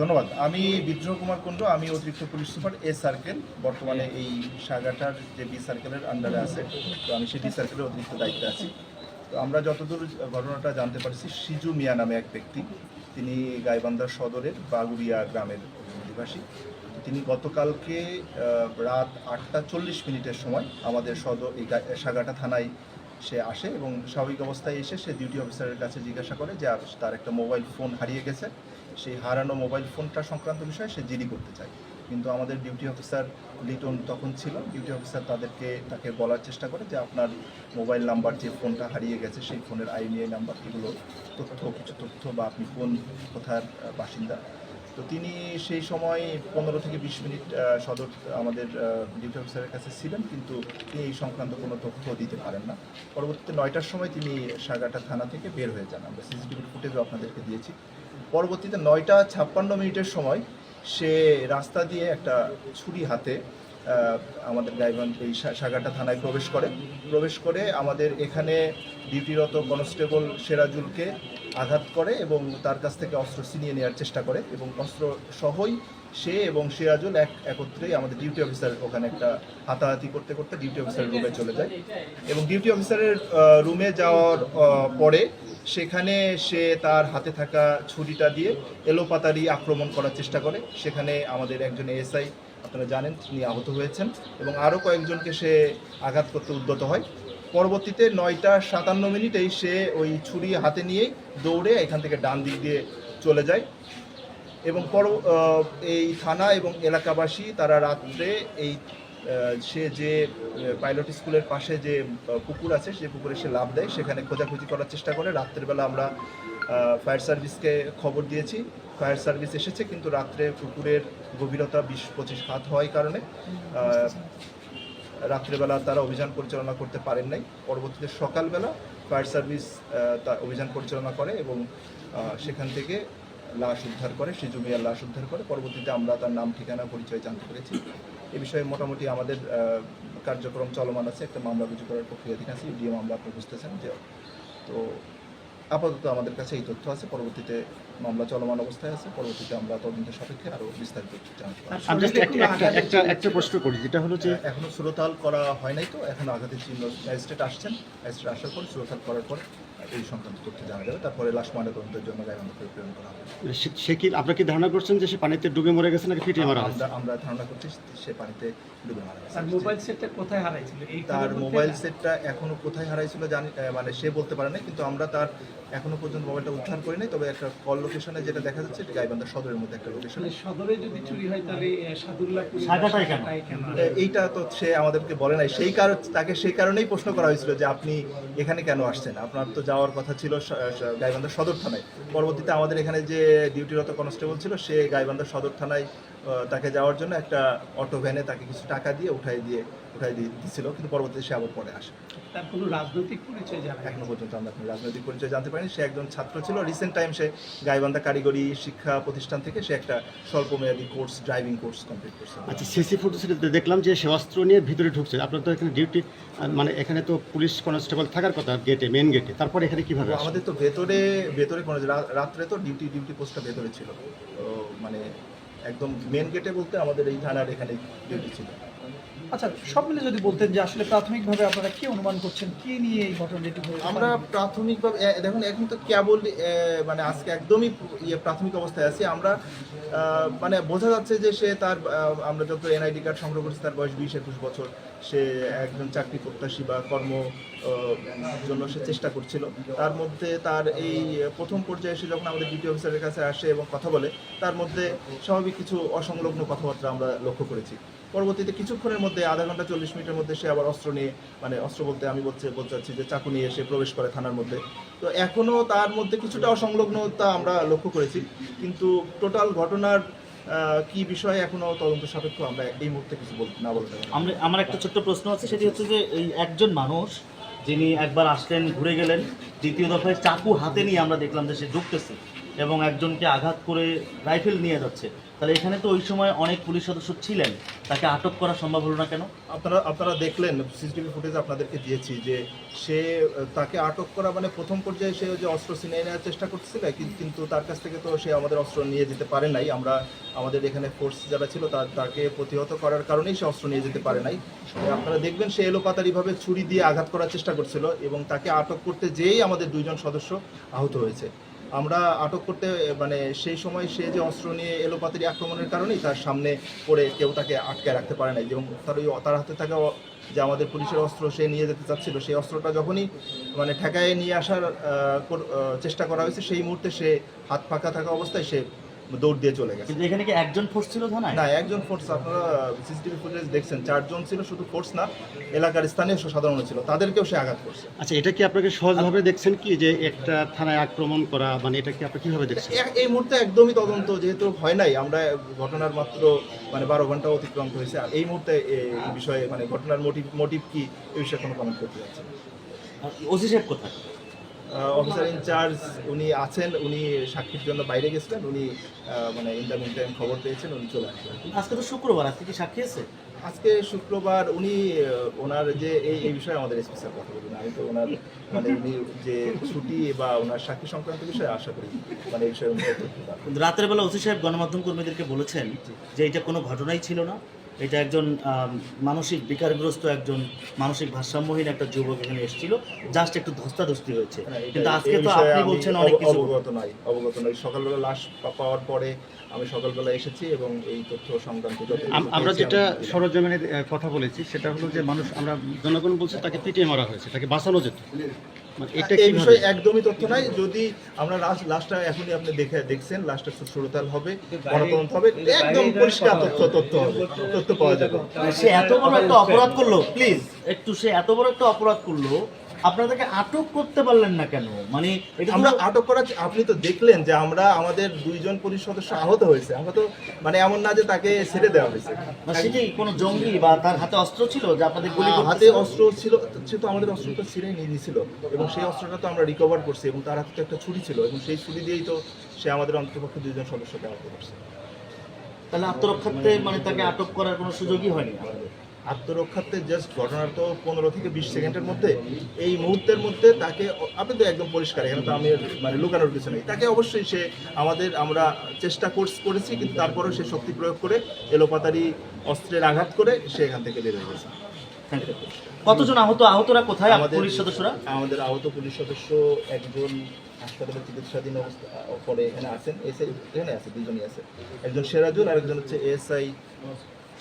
ধন্যবাদ। আমি বিদ্রোহ কুমার কুণ্ড, আমি অতিরিক্ত পুলিশ সুপার এ সার্কেল বর্তমানে এই সাগাটার যে বি সার্কেলের আন্ডারে আছে, তো আমি সেই ডি সার্কেলের অতিরিক্ত দায়িত্বে আছি। তো আমরা যতদূর ঘটনাটা জানতে পারছি, সিজু মিয়া নামে এক ব্যক্তি, তিনি গাইবান্ধার সদরের বাগুড়িয়া গ্রামের অধিবাসী তিনি গতকালকে রাত আটটা চল্লিশ মিনিটের সময় আমাদের সদর, এই সাগাটা থানায় সে আসে এবং স্বাভাবিক অবস্থায় এসে সে ডিউটি অফিসারের কাছে জিজ্ঞাসা করে যে তার একটা মোবাইল ফোন হারিয়ে গেছে। সেই হারানো মোবাইল ফোনটা সংক্রান্ত বিষয়ে সে জিডি করতে চায়। কিন্তু আমাদের ডিউটি অফিসার লিটন তখন ছিল। ডিউটি অফিসার তাদেরকে, তাকে বলার চেষ্টা করে যে আপনার মোবাইল নাম্বার যে ফোনটা হারিয়ে গেছে, সেই ফোনের আইএমইআই নাম্বার এগুলো তথ্য, কিছু তথ্য বা আপনি কোন কোথার বাসিন্দা। তো তিনি সেই সময় পনেরো থেকে বিশ মিনিট সদর, আমাদের ডিউটি অফিসারের কাছে ছিলেন, কিন্তু তিনি এই সংক্রান্ত কোনো তথ্য দিতে পারেন না। পরবর্তীতে নয়টার সময় তিনি সাগাটা থানা থেকে বের হয়ে যান। আমরা সিসিটিভি ফুটেজও আপনাদেরকে দিয়েছি। পরবর্তীতে নয়টা ছাপ্পান্ন মিনিটের সময় সে রাস্তা দিয়ে একটা ছুরি হাতে আমাদের গাইবান্ধ এই সাগাটা থানায় প্রবেশ করে। প্রবেশ করে আমাদের এখানে ডিউটিরত কনস্টেবল সেরাজুলকে আঘাত করে এবং তার কাছ থেকে অস্ত্র ছিনিয়ে নেওয়ার চেষ্টা করে এবং অস্ত্র সহই সে এবং সিরাজুল এক, একত্রেই আমাদের ডিউটি অফিসার ওখানে একটা হাতাহাতি করতে করতে ডিউটি অফিসারের রুমে চলে যায়। এবং ডিউটি অফিসারের রুমে যাওয়ার পরে সেখানে সে তার হাতে থাকা ছুরিটা দিয়ে এলোপাতারি আক্রমণ করার চেষ্টা করে। সেখানে আমাদের একজন এসআই আপনারা জানেন, তিনি আহত হয়েছেন এবং আরও কয়েকজনকে সে আঘাত করতে উদ্যত হয়। পরবর্তীতে নয়টা সাতান্ন মিনিটেই সে ওই ছুরি হাতে নিয়েই দৌড়ে এখান থেকে ডান দিক দিয়ে চলে যায় এবং পর এই থানা এবং এলাকাবাসী তারা রাত্রে এই সে যে পাইলট স্কুলের পাশে যে পুকুর আছে, সে পুকুরে সে লাভ দেয়। সেখানে খোঁজাখুঁজি করার চেষ্টা করে। রাত্রেবেলা আমরা ফায়ার সার্ভিসকে খবর দিয়েছি। ফায়ার সার্ভিস এসেছে, কিন্তু রাত্রে পুকুরের গভীরতা বিশ পঁচিশ হাত হওয়ার কারণে। রাত্রেবেলা তারা অভিযান পরিচালনা করতে পারেন নাই। পরবর্তীতে সকালবেলা ফায়ার সার্ভিস অভিযান পরিচালনা করে এবং সেখান থেকে লাশ উদ্ধার করে সিজু মিয়ার লাশ উদ্ধার করে। পরবর্তীতে আমরা তার নাম ঠিকানা পরিচয় জানতে পেরেছি। এ বিষয়ে মোটামুটি আমাদের কার্যক্রম চলমান আছে। একটা মামলা রুজু করার প্রক্রিয়াধীন আছে। ইডিএ মামলা আপনি বুঝতেছেন যে তো আপাতত আমাদের কাছে এই তথ্য আছে। পরবর্তীতে মামলা চলমান অবস্থায় আছে। পরবর্তীতে আমরা তদন্তের সাপেক্ষে আরও বিস্তারিত জানতে একটা প্রশ্ন করি। যেটা হলো যে এখনও সুরতাল করা হয় নাই তো? এখন আঘাতের চিহ্ন ম্যাজিস্ট্রেট আসছেন। ম্যাজিস্ট্রেট আসার পর সুরতাল করার পর এই সংক্রান্ত তথ্য জানা যাবে। তারপরে লাশ ময়নাতদন্তের জন্য প্রেরণ করা হবে। সে- কি আপনার কি ধারণা করছেন যে সে পানিতে ডুবে মরে গেছে নাকি ফিটে মারা হয়েছে আমরা আমরা ধারণা করছি সে পানিতে ডুবে মারা গেছে। তার মোবাইল সেটটা কোথায় হারাইছিল? তার মোবাইল সেটটা এখনও কোথায় হারাইছিল জানি মানে সে বলতে পারে না কিন্তু আমরা তার এখনও পর্যন্ত মোবাইলটা উদ্ধার করি নাই তবে একটা কল লোকেশনে যেটা দেখা যাচ্ছে এটা গাইবান্ধা সদরের মধ্যে একটা লোকেশন মানে সদরে যদি চুরি হয় তাহলে? এইটা তো সে আমাদেরকে বলে নাই। সেই কারণ তাকে সেই কারণেই প্রশ্ন করা হয়েছিল যে আপনি এখানে কেন আসছেন? আপনার তো যাওয়ার কথা ছিল গাইবান্ধা সদর থানায়। পরবর্তীতে আমাদের এখানে যে ডিউটিরত কনস্টেবল ছিল, সে গাইবান্ধা সদর থানায় তাকে যাওয়ার জন্য একটা অটো ভ্যানে তাকে কিছু টাকা দিয়ে উঠাই দিয়ে উঠাই দিয়ে দিচ্ছিল কিন্তু পরবর্তীতে সে আবার পরে আসে। তার কোনো রাজনৈতিক পরিচয় জানা এখনও পর্যন্ত আমরা কোনো রাজনৈতিক পরিচয় জানতে পারিনি। সে একজন ছাত্র ছিল। রিসেন্ট টাইম সে গাইবান্ধা কারিগরি শিক্ষা প্রতিষ্ঠান থেকে সে একটা স্বল্পমেয়াদী কোর্স ড্রাইভিং কোর্স কমপ্লিট করছে। আচ্ছা সিসি ফুটেজে দেখলাম যে সে অস্ত্র নিয়ে ভিতরে ঢুকছে। আপনার তো এখানে ডিউটি মানে এখানে তো পুলিশ কনস্টেবল থাকার কথা গেটে মেন গেটে তারপর এখানে কীভাবে আমাদের তো ভেতরে ভেতরে কোনো রা- রাত্রে তো ডিউটি ডিউটি পোস্টটা ভেতরে ছিল। তো মানে একদম মেন গেটে বলতে আমাদের এই থানার এখানে ডিউটি ছিল। আচ্ছা সব মিলে যদি বলতেন যে আসলে প্রাথমিকভাবে আপনারা কি অনুমান করছেন? কি নিয়ে এই ঘটনাটি আমরা প্রাথমিকভাবে দেখুন, এখন তো কেবল মানে আজকে একদমই ইয়ে প্রাথমিক অবস্থায় আছি। আমরা মানে বোঝা যাচ্ছে যে সে তার আমরা যত এনআইডি কার্ড সংগ্রহ করছি, তার বয়স বিশ, একুশ বছর। সে একজন চাকরি প্রত্যাশী বা কর্ম জন্য সে চেষ্টা করছিল। তার মধ্যে তার এই প্রথম পর্যায়ে এসে যখন আমাদের ডিউটি অফিসারের কাছে আসে এবং কথা বলে, তার মধ্যে স্বাভাবিক কিছু অসংলগ্ন কথাবার্তা আমরা লক্ষ্য করেছি। পরবর্তীতে কিছুক্ষণের মধ্যে আধা ঘণ্টা চল্লিশ মিনিটের মধ্যে সে আবার অস্ত্র নিয়ে মানে অস্ত্র বলতে আমি বলতে বলতে চাচ্ছি যে চাকু নিয়ে এসে প্রবেশ করে থানার মধ্যে। তো এখনও তার মধ্যে কিছুটা অসংলগ্নতা আমরা লক্ষ্য করেছি, কিন্তু টোটাল ঘটনার কি বিষয়ে এখনও তদন্ত সাপেক্ষ আমরা এই মুহূর্তে কিছু বল, না বলতে আমরা, আমার একটা ছোট্ট প্রশ্ন আছে, সেটি হচ্ছে যে এই একজন মানুষ যিনি একবার আসলেন, ঘুরে গেলেন, দ্বিতীয় দফায় চাকু হাতে নিয়ে আমরা দেখলাম যে সে ঢুকতেছে এবং একজনকে আঘাত করে রাইফেল নিয়ে যাচ্ছে। তাহলে এখানে তো ওই সময় অনেক পুলিশ সদস্য ছিলেন। তাকে আটক করা সম্ভব হলো না কেন? আপনারা আপনারা দেখলেন, সিসিটিভি ফুটেজ আপনাদেরকে দিয়েছি যে সে, তাকে আটক করা মানে প্রথম পর্যায়ে সে যে অস্ত্র ছিনিয়ে নেওয়ার চেষ্টা করছিল কিন্তু তার কাছ থেকে তো সে আমাদের অস্ত্র নিয়ে যেতে পারে নাই। আমরা, আমাদের এখানে ফোর্স যারা ছিল তাকে প্রতিহত করার কারণেই সে অস্ত্র নিয়ে যেতে পারে নাই। আপনারা দেখবেন সে এলোপাতারিভাবে ছুরি দিয়ে আঘাত করার চেষ্টা করছিল এবং তাকে আটক করতে যেয়েই আমাদের দুইজন সদস্য আহত হয়েছে। আমরা আটক করতে মানে সেই সময় সে যে অস্ত্র নিয়ে এলোপাতারি আক্রমণের কারণেই তার সামনে পড়ে কেউ তাকে আটকে রাখতে পারে নাই। এবং তার ওই তার হাতে থাকা যে আমাদের পুলিশের অস্ত্র সে নিয়ে যেতে চাচ্ছিল, সেই অস্ত্রটা যখনই মানে ঠেকায় নিয়ে আসার চেষ্টা করা হয়েছে, সেই মুহূর্তে সে হাত ফাঁকা থাকা অবস্থায় সে দৌড় দিয়ে চলে গেছে। কিন্তু এখানে কি একজন ফোর্স ছিল থানায়? না একজন ফোর্স আপনারা সিসিটিভি ফুটেজ দেখছেন। চারজন ছিল শুধু ফোর্স না এলাকার স্থানীয় সাধারণ ছিল। তাদেরকেও সে আঘাত করছে। আচ্ছা এটা কি আপনাকে সহজভাবে দেখছেন কি যে একটা থানায় আক্রমণ করা মানে এটা কি আপনি কীভাবে দেখছেন? এই মুহূর্তে একদমই তদন্ত যেহেতু হয় নাই আমরা ঘটনার মাত্র মানে বারো ঘণ্টা অতিক্রম হয়েছে। আর এই মুহূর্তে এই বিষয়ে মানে ঘটনার মোটিভ মোটিভ কি এই বিষয়ে কোনো কমেন্ট করতে যাচ্ছে। ওসি সাহেব কোথায়? অফিসার ইনচার্জ উনি আছেন উনি সাক্ষীর জন্য বাইরে গেছিলেন উনি মানে ইন দ্য মিন টাইম খবর পেয়েছেন উনি চলে আসবেন আজকে তো শুক্রবার আজকে কি সাক্ষী আছে? আজকে শুক্রবার উনি ওনার যে এই এই বিষয়ে আমাদের স্পেশাল কথা বলবেন। আমি তো ওনার মানে উনি যে ছুটি বা ওনার সাক্ষী সংক্রান্ত বিষয়ে আশা করি মানে এই বিষয়ে উনি রাতের বেলা ওসি সাহেব গণমাধ্যম কর্মীদেরকে বলেছেন যে এটা কোনো ঘটনাই ছিল না। এটা একজন মানসিক বিকারগ্রস্ত একজন মানসিক ভারসাম্যহীন একটা যুবক এখানে এসেছিল। জাস্ট একটু ধস্তাধস্তি হয়েছে। হ্যাঁ, কিন্তু আজকে তো আপনি বলছেন অনেক কিছু অবগত নাই অবগত নয় সকালবেলা লাশ পাওয়ার পরে আমি সকালবেলা এসেছি এবং এই তথ্য সংক্রান্ত আমরা যেটা। সরজমিনের কথা বলেছি সেটা হলো যে মানুষ আমরা জনগণ বলছে তাকে পিটিয়ে মারা হয়েছে তাকে বাঁচানো যেত। এই বিষয়ে একদমই তথ্য নাই। যদি আমরা লাস্ট লাস্টটা এখনই আপনি দেখে দেখছেন লাস্টটা সুরতাল হবে গণতন্ত্র হবে একদম পরিষ্কার তথ্য তথ্য হবে তথ্য পাওয়া যাবে। মানে সে এত বড় একটা অপরাধ করল প্লিজ একটু সে এত বড় একটা অপরাধ করল আপনারা তাকে আটক করতে পারলেন না কেন? মানে এটা আমরা আটক করার আপনি তো দেখলেন যে আমরা আমাদের দুইজন পুলিশ সদস্য আহত হয়েছে। আমরা তো মানে এমন না যে তাকে ছেড়ে দেওয়া হয়েছে। সে কি কোনো জঙ্গি বা তার হাতে অস্ত্র ছিল যে আপনাদের গুলি হাতে অস্ত্র ছিল সে তো আমাদের অস্ত্রটা ছিঁড়ে নিয়ে নিয়েছিল এবং সেই অস্ত্রটা তো আমরা রিকভার করছি এবং তার হাতে তো একটা ছুরি ছিল এবং সেই ছুরি দিয়েই তো সে আমাদের অন্ততপক্ষে দুইজন সদস্যকে আহত করছে তাহলে আত্মরক্ষার্থে মানে তাকে আটক করার কোনো সুযোগই হয়নি আমাদের আত্মরক্ষার্থে জাস্ট ঘটনার তো পনেরো থেকে বিশ সেকেন্ডের মধ্যে এই মুহূর্তের মধ্যে তাকে আপনি তো একদম পরিষ্কার এখানে তো আমি মানে লুকানোর কিছু নেই। তাকে অবশ্যই সে আমাদের আমরা চেষ্টা কোর্স করেছি কিন্তু তারপরেও সে শক্তি প্রয়োগ করে এলোপাতারি অস্ত্রের আঘাত করে সে এখান থেকে বেরিয়ে গেছে। কতজন আহত আহতরা কোথায় আমাদের পুলিশ সদস্যরা? আমাদের আহত পুলিশ সদস্য একজন হাসপাতালে চিকিৎসাধীন অবস্থা পরে এখানে আছেন এসে এখানে আছে দুজনই আছে। একজন সেরাজুল আর একজন হচ্ছে এএসআই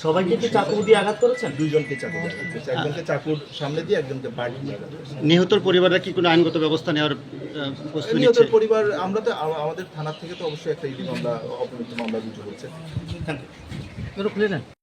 সবাইকে কি চাকু দিয়ে আঘাত করেছেন? দুইজনকে চাকু দিয়ে একজনকে চাকুর সামনে দিয়ে একজনকে বাড়ি করেছে। নিহতর পরিবারের কি কোনো আইনগত ব্যবস্থা নেওয়ার নিচ্ছে? পরিবার আমরা তো আমাদের থানার থেকে তো অবশ্যই একটা ইডি মামলা অপমৃত্যু মামলা রুজু হচ্ছে। Thank you